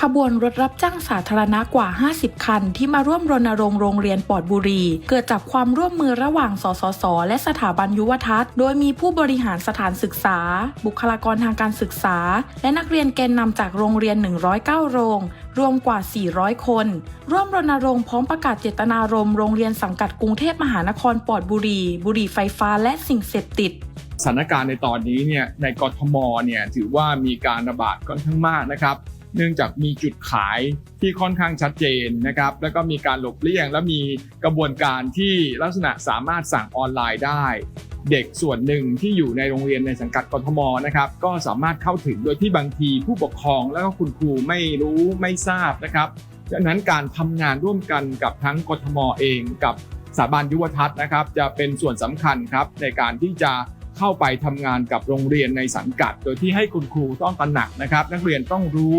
ขบวนรถรับจ้างสาธารณะกว่า 50 คัน ที่มาร่วมรณรงค์โรงเรียนปอดบุรี เกิดจากความร่วมมือระหว่าง สสส และสถาบันยุวทัศน์ โดยมีผู้บริหารสถานศึกษา บุคลากรทางการศึกษา และนักเรียนแกนนำจากโรงเรียน 109 โรง รวมกว่า 400 คน ร่วมรณรงค์พร้อมประกาศเจตนารมณ์โรงเรียนสังกัดกรุงเทพมหานครปอดบุรี บุรีไฟฟ้าและสิ่งเสพติดสถานการณ์ในตอนนี้เนี่ยในกทมเนี่ยถือว่ามีการระบาดค่อนข้างมากนะครับ เนื่องจากมีจุดขายที่ค่อนข้างชัดเจนนะครับ แล้วก็มีการหลบเลี่ยง และมีกระบวนการที่ลักษณะสามารถสั่งออนไลน์ได้ เด็กส่วนหนึ่งที่อยู่ในโรงเรียนในสังกัดกทมนะครับก็สามารถเข้าถึงโดยที่บางทีผู้ปกครองแล้วก็คุณครูไม่รู้ไม่ทราบนะครับดังนั้นการทำงานร่วมกันกับทั้งกทมเองกับสถาบันยุวทัศน์นะครับ จะเป็นส่วนสำคัญครับในการที่จะ เข้าไปทำงานกับโรงเรียนในสังกัด โดยที่ให้คุณครูต้องตระหนักนะครับ นักเรียนต้องรู้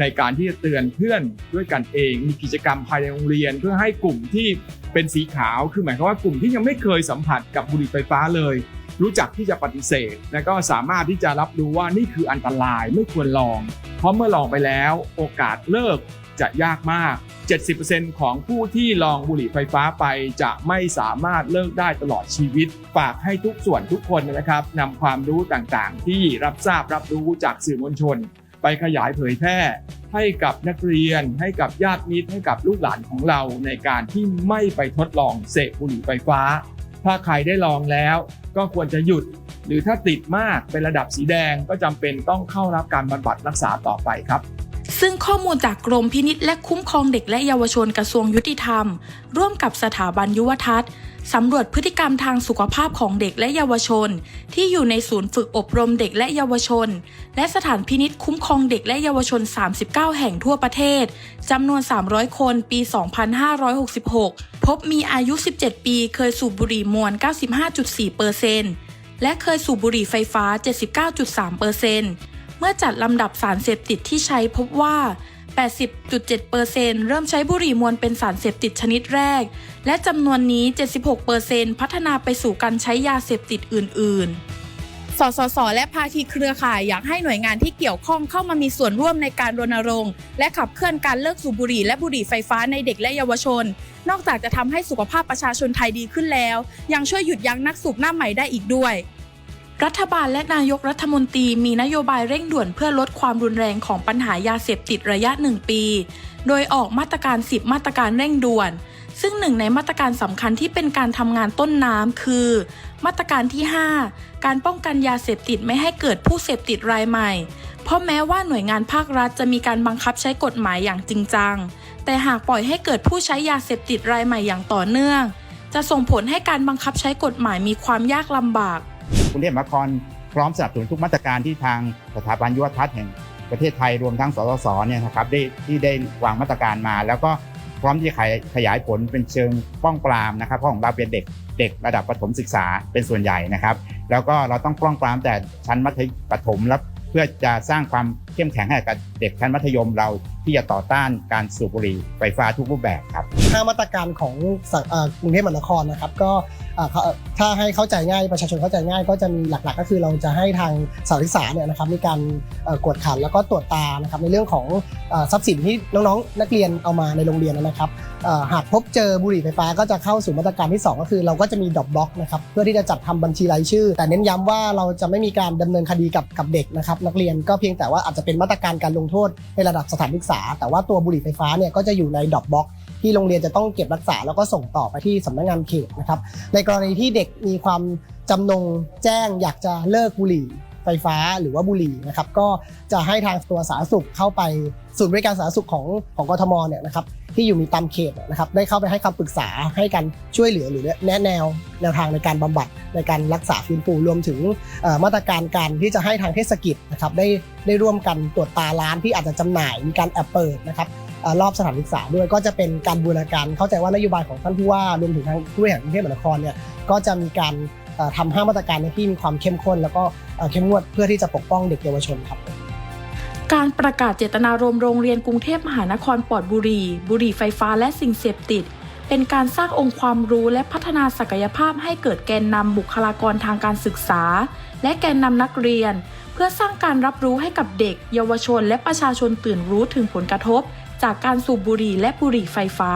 ในการที่จะเตือนเพื่อนด้วยกันเอง มีกิจกรรมภายในโรงเรียน เพื่อให้กลุ่มที่เป็นสีขาว คือหมายความว่ากลุ่มที่ยังไม่เคยสัมผัสกับบุหรี่ไฟฟ้าเลย รู้จักที่จะปฏิเสธ และก็สามารถที่จะรับรู้ว่านี่คืออันตรายไม่ควรลอง เพราะเมื่อลองไปแล้ว โอกาสเลิก จะยากมาก 70%ของผู้ที่ลองบุหรี่ไฟฟ้าไปจะไม่สามารถเลิกได้ตลอดชีวิต ฝากให้ทุกส่วนทุกคนนะครับนำความรู้ต่างๆ ที่รับทราบรับรู้จากสื่อมวลชน ไปขยายเผยแพร่ให้กับนักเรียน ให้กับญาติมิตรให้กับลูกหลานของเราในการที่ไม่ไปทดลองเสพบุหรี่ไฟฟ้า ถ้าใครได้ลองแล้วก็ควรจะหยุด หรือถ้าติดมากเป็นระดับสีแดงก็จำเป็นต้องเข้ารับการบำบัดรักษาต่อไปครับ ซึ่งข้อมูลจากกรมพินิษและคุ้มครองเด็กและเยาวชนกระทรวงยุติธรรม ร่วมกับสถาบันยุวทัศน์สำรวจพฤติกรรมทางสุขภาพของเด็กและเยาวชน ที่อยู่ในศูนย์ฝึกอบรมเด็กและเยาวชน และสถานพินิษคุ้มครองเด็กและเยาวชน 39 แห่งทั่วประเทศจำนวน 300 คนปี 2566 พบมีอายุ 17 ปีเคยสูบบุหรี่มวล 95.4%และเคยสูบบุหรี่ไฟฟ้า 79.3% เมื่อจัดลำดับสารเสพติดที่ใช้พบว่า 80.7%เริ่มใช้บุหรี่มวลเป็นสารเสพติดชนิดแรก และจำนวนนี้ 76%พัฒนาไปสู่การใช้ยาเสพติดอื่น ๆสสส และภาคีเครือข่ายอยากให้หน่วยงานที่เกี่ยวข้องเข้ามามีส่วนร่วมในการรณรงค์ และขับเคลื่อนการเลิกสูบบุหรี่และบุหรี่ไฟฟ้าในเด็กและเยาวชน นอกจากจะทำให้สุขภาพประชาชนไทยดีขึ้นแล้ว ยังช่วยหยุดยั้งนักสูบหน้าใหม่ได้อีกด้วย รัฐบาลและนายกรัฐมนตรีมีนโยบายเร่งด่วนเพื่อลดความรุนแรงของปัญหายาเสพติดระยะ 1 ปี โดยออกมาตรการ 10 มาตรการเร่งด่วน ซึ่งหนึ่งในมาตรการสำคัญที่เป็นการทำงานต้นน้ำคือ มาตรการที่ 5 การป้องกันยาเสพติดไม่ให้เกิดผู้เสพติดรายใหม่ เพราะแม้ว่าหน่วยงานภาครัฐจะมีการบังคับใช้กฎหมายอย่างจริงจัง แต่หากปล่อยให้เกิดผู้ใช้ยาเสพติดรายใหม่อย่างต่อเนื่อง จะส่งผลให้การบังคับใช้กฎหมายมีความยากลำบาก กรุงเทพมหานครพร้อมสนับสนุนทุกมาตรการที่ทางสถาบันยุวทัศน์แห่งประเทศไทยรวมทั้งสสสเนี่ยนะครับได้ที่ได้วางมาตรการมา แล้วก็พร้อมที่จะขยขยายผลเป็นเชิงป้องปรามนะครับเพราะของเราเป็นเด็กเด็กระดับประถมศึกษาเป็นส่วนใหญ่นะครับ แล้วก็เราต้องป้องปรามแต่ชั้นมัธยประถมแล้วเพื่อจะสร้างความเข้มแข็งให้กับเด็กชั้นมัธยมเราที่จะต่อต้านการสูบบุหรี่ไฟฟ้าทุกรูปแบบครับห้ามาตรการของกรุงเทพมหานครนะครับ ก็ ถ้าให้เข้าใจง่ายประชาชนเข้าใจง่ายก็จะมีหลักๆ ก็คือเราจะให้ทางสารศึกษาเนี่ยนะครับมีการกวดขันแล้วก็ตรวจตานะครับในเรื่องของทรัพย์สินที่น้องๆ นักเรียนเอามาในโรงเรียนนะครับหากพบเจอบุหรี่ไฟฟ้าก็จะเข้าสู่มาตรการที่ 2 ก็คือเราก็จะมีดอปบล็อกนะครับเพื่อที่จะจัดทำบัญชีรายชื่อ แต่เน้นย้ำว่าเราจะไม่มีการดำเนินคดีกับกับเด็กนะครับนักเรียนก็เพียงแต่ว่าอาจจะเป็นมาตรการการลงโทษในระดับสถานศึกษา แต่ว่าตัวบุหรี่ไฟฟ้าเนี่ยก็จะอยู่ในดอปบล็อก ที่โรงเรียนจะต้องเก็บรักษาแล้วก็ส่งต่อไปที่สำนักงานเขตนะครับในกรณีที่เด็กมีความจำนงแจ้งอยากจะเลิกบุหรี่ไฟฟ้าหรือว่าบุหรี่นะครับก็จะให้ทางตัวสาธารณสุขเข้าไปศูนย์บริการสาธารณสุขของของกทมเนี่ยนะครับที่อยู่มีตามเขตนะครับได้เข้าไปให้คำปรึกษาให้การช่วยเหลือหรือแนะแนวแนวทางในการบำบัดในการรักษาฟื้นฟูรวมถึงมาตรการการที่จะให้ทางเทศกิจนะครับได้ได้ร่วมกันตรวจตาร้านที่อาจจะจำหน่ายมีการแอบเปิดนะครับ รอบสถานศึกษาด้วยก็จะเป็นการบูรณาการเข้าใจว่านโยบายของท่านผู้ว่ารวมถึงทางผู้บหารกรุงเทพมหานครเนี่ยก็จะมีการทำห้ามาตรการในที่มีความเข้มข้น แล้วก็เข้มงวดเพื่อที่จะปกป้องเด็กเยาวชนครับการประกาศเจตนารมณ์โรงเรียนกรุงเทพมหานครปลอดบุหรี่ บุหรี่ไฟฟ้าและสิ่งเสพติด เป็นการสร้างองค์ความรู้และพัฒนาศักยภาพให้เกิดแกนนำบุคลากรทางการศึกษา และแกนนำนักเรียน เพื่อสร้างการรับรู้ให้กับเด็ก เยาวชน และประชาชนตื่นรู้ถึงผลกระทบ จากการสูบบุหรี่และบุหรี่ไฟฟ้า